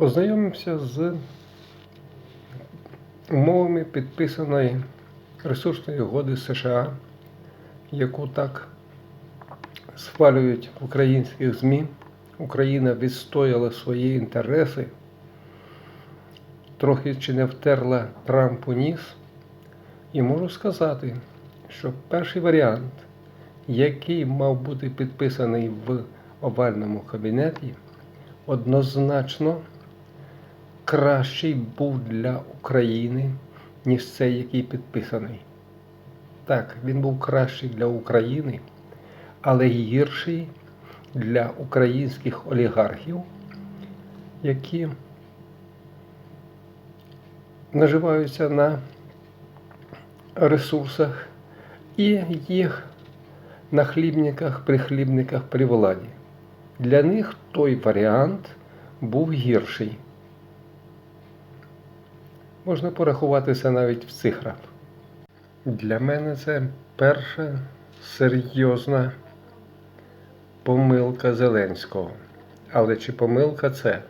Ознайомимося з умовами підписаної ресурсної угоди США, яку так схвалюють в українських ЗМІ. Україна відстояла свої інтереси, трохи чи не втерла Трампу ніс. І можу сказати, що перший варіант, який мав бути підписаний в овальному кабінеті, однозначно кращий був для України, ніж цей, який підписаний. Так, він був кращий для України, але гірший для українських олігархів, які наживаються на ресурсах і їх на хлібниках, прихлібниках при владі. Для них той варіант був гірший. Можна порахуватися навіть в цифрах. Для мене це перша серйозна помилка Зеленського. Але чи помилка це?